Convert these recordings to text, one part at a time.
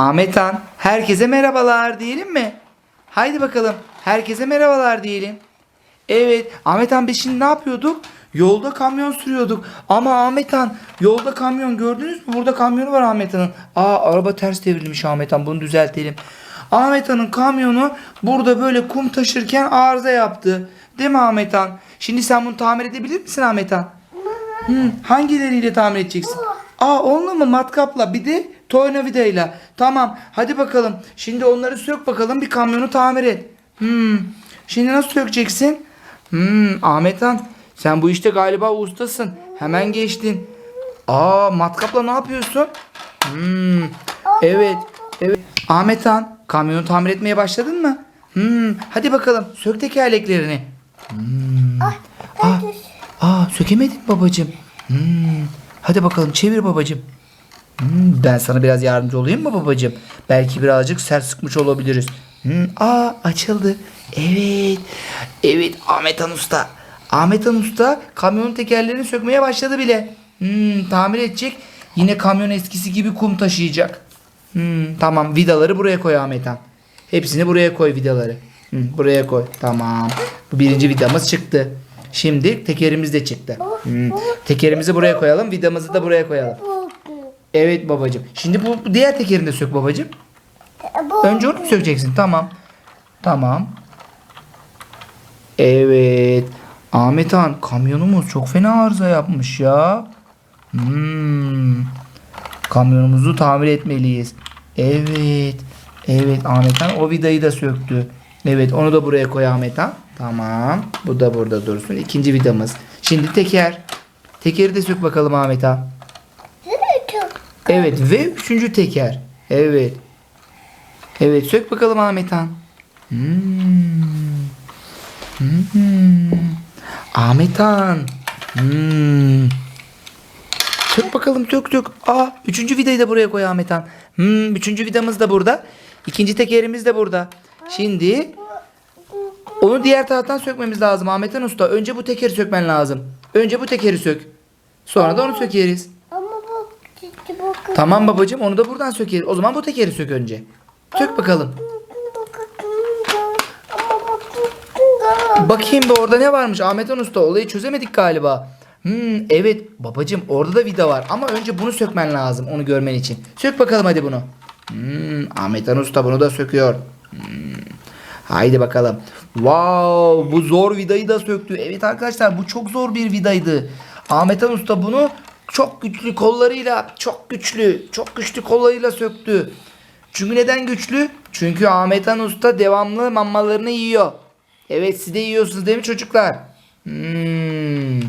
Ahmet Han, herkese merhabalar diyelim mi? Haydi bakalım, herkese merhabalar diyelim. Evet, Ahmet Han biz şimdi ne yapıyorduk? Yolda kamyon sürüyorduk. Ama Ahmet Han, yolda kamyon gördünüz mü? Burada kamyonu var Ahmet Han'ın. Aa, araba ters devrilmiş Ahmet Han, bunu düzeltelim. Ahmet Han'ın kamyonu burada böyle kum taşırken arıza yaptı. Değil mi Ahmet Han? Şimdi sen bunu tamir edebilir misin Ahmet Han? Hmm, hangileriyle tamir edeceksin? Aa onunla mı matkapla bir de tornavidayla. Tamam hadi bakalım. Şimdi onları sök bakalım bir kamyonu tamir et. Hmm, şimdi nasıl sökeceksin? Hmm, Ahmet Han sen bu işte galiba ustasın. Hemen geçtin. Aa matkapla ne yapıyorsun? Hmm, evet evet. Ahmet Han kamyonu tamir etmeye başladın mı? Hmm, hadi bakalım sök tekerleklerini. Aa, aa sökemedin babacığım. Hmm, hadi bakalım çevir babacığım. Hmm, ben sana biraz yardımcı olayım mı babacığım? Belki birazcık sert sıkmış olabiliriz. Hmm, aa açıldı. Evet. Evet Ahmet Han Usta. Ahmet Han Usta kamyonun tekerlerini sökmeye başladı bile. Hmm, tamir edecek. Yine kamyon eskisi gibi kum taşıyacak. Hmm, tamam vidaları buraya koy Ahmet Han. Hepsini buraya koy vidaları. Hmm, buraya koy. Tamam. Bu birinci vidamız çıktı. Şimdi tekerimiz de çıktı. Hmm, tekerimizi buraya koyalım. Vidamızı da buraya koyalım. Evet babacığım. Şimdi bu bu diğer tekerini de sök babacığım. Önce onu mu sökeceksin? Tamam. Tamam. Evet. Ahmet Han kamyonumuz çok fena arıza yapmış ya. Hmm. Kamyonumuzu tamir etmeliyiz. Evet. Evet Ahmet Han o vidayı da söktü. Evet onu da buraya koy Ahmet Han. Tamam. Bu da burada dursun. İkinci vidamız. Şimdi teker. Tekeri de sök bakalım Ahmet Han. Evet ve üçüncü teker. Evet. Evet sök bakalım Ahmet Han. Hmm. Hmm. Ahmet Han. Hmm. Sök bakalım sök sök. Aa üçüncü vidayı da buraya koy Ahmet Han. Hmm, üçüncü vidamız da burada. İkinci tekerimiz de burada. Şimdi onu diğer taraftan sökmemiz lazım Ahmet Han Usta. Önce bu tekeri sökmen lazım. Önce bu tekeri sök. Sonra da onu sökeriz. Bu. Tamam babacığım onu da buradan sökeriz. O zaman bu tekeri sök önce. Sök bakalım. Bakayım bir orada ne varmış Ahmet Han Usta olayı çözemedik galiba. Hmm, evet babacığım orada da vida var ama önce bunu sökmen lazım onu görmen için. Sök bakalım hadi bunu. Hmm, Ahmet Han Usta bunu da söküyor. Hmm, haydi bakalım. Wow bu zor vidayı da söktü. Evet arkadaşlar bu çok zor bir vidaydı. Ahmet Han Usta bunu çok güçlü kollarıyla çok güçlü çok güçlü kollarıyla söktü. Çünkü neden güçlü? Çünkü Ahmet Han Usta devamlı mamalarını yiyor. Evet siz de yiyorsunuz değil mi çocuklar? Hmm.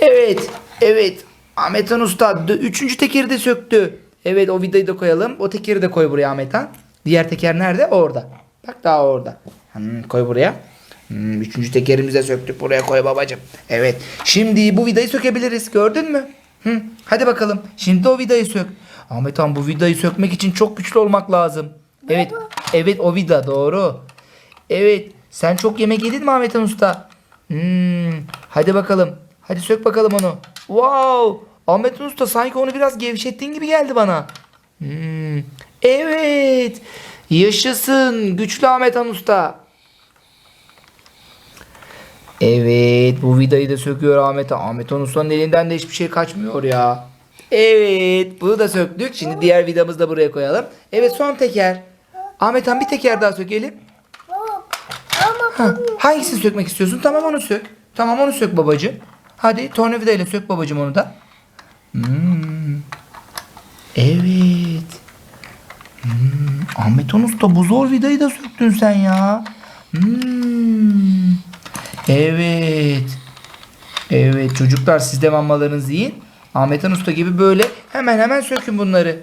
Evet. Evet. Ahmet Han Usta üçüncü tekeri de söktü. Evet o vidayı da koyalım. O tekeri de koy buraya Ahmet Han. Diğer teker nerede? Orada. Bak daha orada. Hmm, koy buraya. Hmm, üçüncü tekerimizi de söktük. Buraya koy babacım. Evet. Şimdi bu vidayı sökebiliriz. Gördün mü? Hı, hadi bakalım. Şimdi o vidayı sök. Ahmet Han bu vidayı sökmek için çok güçlü olmak lazım. Evet. Evet o vida doğru. Evet. Sen çok yemek yedin mi Ahmet Han Usta? Hmm, hadi bakalım. Hadi sök bakalım onu. Wow. Ahmet Han Usta sanki onu biraz gevşettiğin gibi geldi bana. Hmm, evet. Yaşasın. Güçlü Ahmet Han Usta. Evet. Bu vidayı da söküyor Ahmet. Ahmet Usta'nın elinden de hiçbir şey kaçmıyor ya. Evet. Bunu da söktük. Şimdi diğer vidamızı da buraya koyalım. Evet son teker. Ahmet Han bir teker daha sökelim. Ha, hangisini sökmek istiyorsun? Tamam onu sök. Tamam onu sök babacığım. Hadi tornavida ile sök babacığım onu da. Hmm. Evet. Hmm. Ahmet Han Usta bu zor vidayı da söktün sen ya. Hmm. Evet. Evet çocuklar siz de mamalarınızı yiyin. Ahmet Han Usta gibi böyle hemen hemen sökün bunları.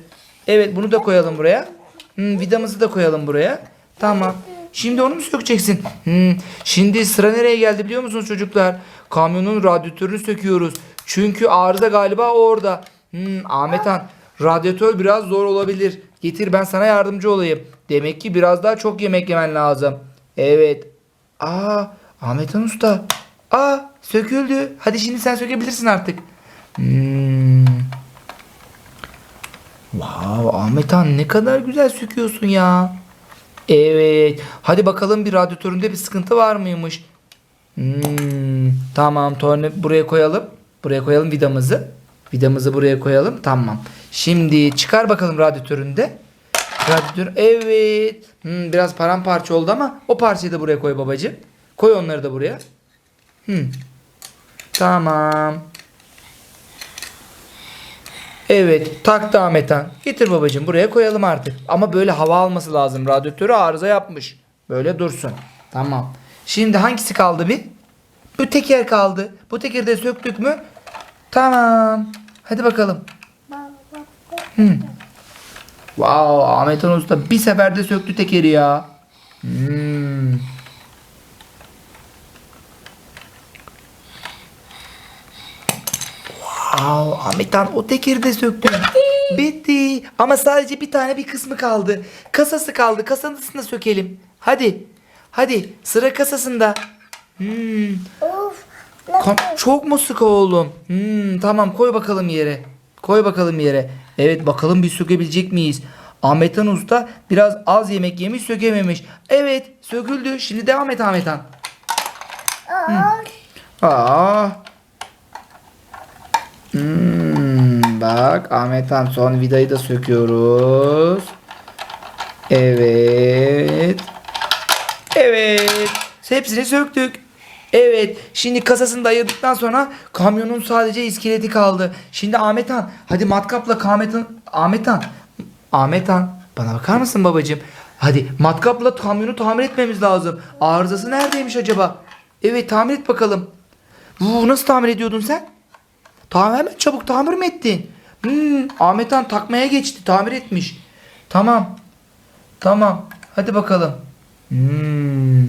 Evet bunu da koyalım buraya. Hmm, vidamızı da koyalım buraya. Tamam. Şimdi onu mu sökeceksin? Hmm, Şimdi sıra nereye geldi biliyor musunuz çocuklar? Kamyonun radyatörünü söküyoruz. Çünkü arıza galiba orada. Hmm, Ahmet Han radyatör biraz zor olabilir. Getir ben sana yardımcı olayım. Demek ki biraz daha çok yemek yemen lazım. Evet. Aa Ahmet Han Usta. Aa söküldü. Hadi şimdi sen sökebilirsin artık. Hmm. Wow, Ahmet Han ne kadar güzel söküyorsun ya. Evet. Hadi bakalım bir radyatöründe bir sıkıntı var mıymış? Hmm, tamam torna buraya koyalım. Buraya koyalım vidamızı. Vidamızı buraya koyalım. Tamam. Şimdi çıkar bakalım radyatöründe. Radyatör evet. Hmm, biraz paramparça oldu ama o parçayı da buraya koy babacığım. Koy onları da buraya. Hmm. Tamam. Evet taktı Ahmet Han. Getir babacığım buraya koyalım artık. Ama böyle hava alması lazım. Radyatörü arıza yapmış. Böyle dursun. Tamam. Şimdi hangisi kaldı bir? Bu teker kaldı. Bu tekeri de söktük mü? Tamam. Hadi bakalım. Hmm. Wow Ahmet Usta bir seferde söktü tekeri ya. Hmm. Wow, Ahmet Han o tekeri de söktü. Bitti. Ama sadece bir tane bir kısmı kaldı. Kasası kaldı. Kasasını da sökelim. Hadi. Hadi sıra kasasında. Hmm. Of. Ka- çok mu sık oğlum? Hmm, tamam koy bakalım yere. Koy bakalım yere. Evet bakalım bir sökebilecek miyiz? Ahmet Han Usta biraz az yemek yemiş sökememiş. Evet söküldü. Şimdi devam et Ahmet Han. Aa, Aa. Hmm, bak Ahmet Han son vidayı da söküyoruz. Evet. Evet. Hepsini söktük. Evet. Şimdi kasasını da ayırdıktan sonra kamyonun sadece iskeleti kaldı. Şimdi Ahmet Han hadi matkapla Ahmet Han Ahmet Han Ahmet Han bana bakar mısın babacığım? Hadi matkapla kamyonu tamir etmemiz lazım. Arızası neredeymiş acaba? Evet tamir et bakalım. Bu nasıl tamir ediyordun sen? Tamir hemen çabuk tamir mi ettin? Hmm, Ahmet Han takmaya geçti tamir etmiş. Tamam. Tamam. Hadi bakalım. Hmm.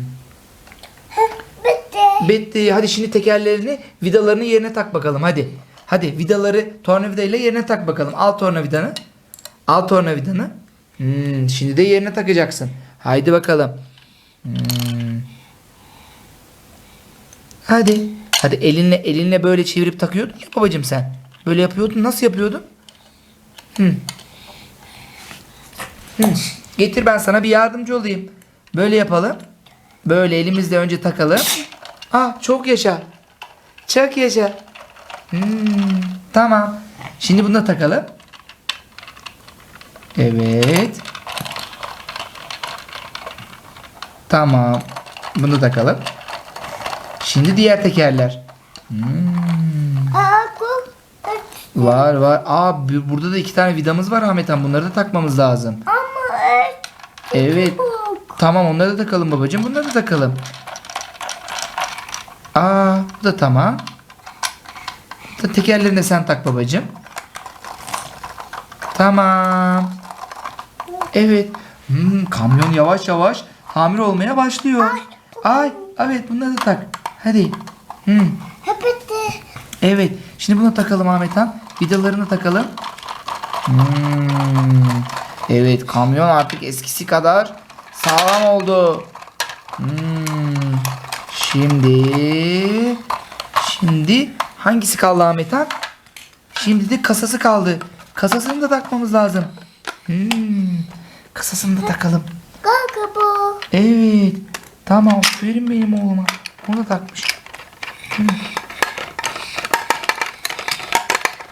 bitti. Bitti. Hadi şimdi tekerlerini vidalarını yerine tak bakalım hadi. Hadi vidaları tornavida ile yerine tak bakalım. Al tornavidanı. Al tornavidanı. Hmm, şimdi de yerine takacaksın. Haydi bakalım. Hmm. Hadi. Hadi elinle elinle böyle çevirip takıyordun ya babacım sen. Böyle yapıyordun. Nasıl yapıyordun? Hmm. Hmm. Getir ben sana bir yardımcı olayım. Böyle yapalım. Böyle elimizle önce takalım. Ah çok yaşa. Çok yaşa. Hmm, tamam. Şimdi bunu da takalım. Evet. Tamam. Bunu da takalım. Şimdi diğer tekerler. Kok. Var var. Aa bu- burada da iki tane vidamız var Ahmet Han. Bunları da takmamız lazım. Ama evet. Tamam onları da takalım babacığım. Bunları da takalım. Aa bu da tamam. Tekerlerini de sen tak babacığım. Tamam. Evet. Hmm, kamyon yavaş yavaş tamir olmaya başlıyor. Ay, evet bunları da tak. Hadi. Hmm, Hep bitti. evet. Şimdi bunu takalım Ahmet Han. Vidalarını takalım. Hmm, evet kamyon artık eskisi kadar sağlam oldu. Hmm, şimdi şimdi hangisi kaldı Ahmet Han? Şimdi de kasası kaldı. Kasasını da takmamız lazım. Hmm, kasasını da takalım. Kanka bu. Evet. Tamam. Aferin benim oğluma. Onu da takmış.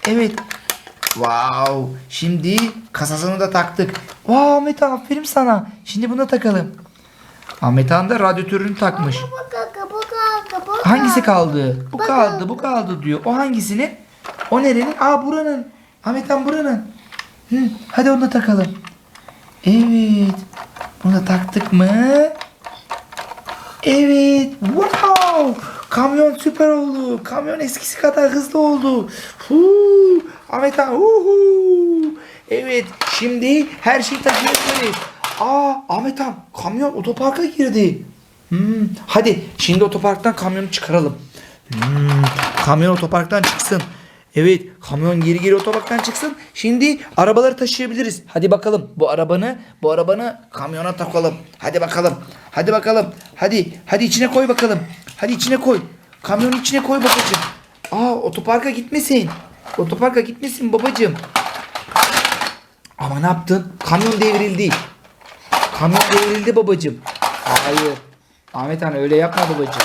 Evet. Wow. Şimdi kasasını da taktık. Wow Ahmet Han, aferin sana. Şimdi bunu da takalım. Ahmet Han da radyatörünü takmış. Bu kanka bu kanka bu. Hangisi kaldı? Bu kaldı, bu kaldı diyor. O hangisinin? O nerenin? Aa buranın. Ahmet Han buranın. Hı, hadi onu da takalım. Evet. Bunu da taktık mı? Evet. Wow. Kamyon süper oldu. Kamyon eskisi kadar hızlı oldu. Huu. Ahmet Han. Uhu. Evet. Şimdi her şeyi taşıyabiliriz. Aa Ahmet Han. Kamyon otoparka girdi. Hmm, hadi şimdi otoparktan kamyonu çıkaralım. Hmm, kamyon otoparktan çıksın. Evet kamyon geri geri otoparktan çıksın. Şimdi arabaları taşıyabiliriz. Hadi bakalım bu arabanı bu arabanı kamyona takalım. Hadi bakalım. Hadi bakalım. Hadi hadi içine koy bakalım. Hadi içine koy. Kamyonun içine koy babacığım. Aa otoparka gitmesin. Otoparka gitmesin babacığım. Ama ne yaptın? Kamyon devrildi. Kamyon devrildi babacım. Hayır. Ahmet Han öyle yapma babacım.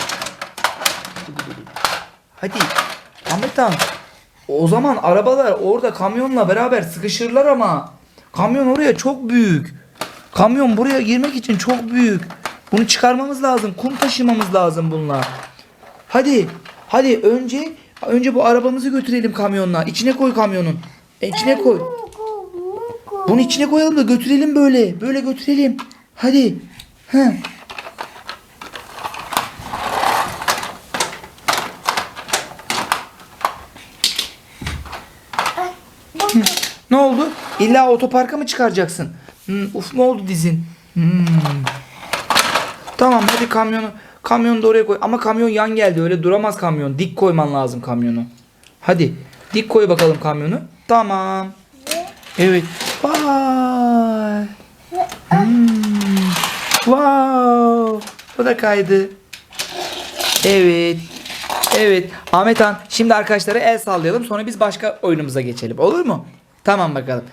Hadi. Ahmet Han. O zaman arabalar orada kamyonla beraber sıkışırlar ama. Kamyon oraya çok büyük. Kamyon buraya girmek için çok büyük. Bunu çıkarmamız lazım. Kum taşımamız lazım bunlar. Hadi. Hadi önce önce bu arabamızı götürelim kamyonla. İçine koy kamyonun. E, içine koy. Bunu içine koyalım da götürelim böyle. Böyle götürelim. Hadi. Hı. Ay, bakın. Ne oldu? İlla otoparka mı çıkaracaksın? Hmm, uf ne oldu dizin? Hmm. Tamam hadi kamyonu kamyonu da oraya koy. Ama kamyon yan geldi. Öyle duramaz kamyon. Dik koyman lazım kamyonu. Hadi. Dik koy bakalım kamyonu. Tamam. Evet. Vay. Hmm. Wow. O da kaydı. Evet. Evet. Ahmet Han şimdi arkadaşlara el sallayalım. Sonra biz başka oyunumuza geçelim. Olur mu? Tamam bakalım.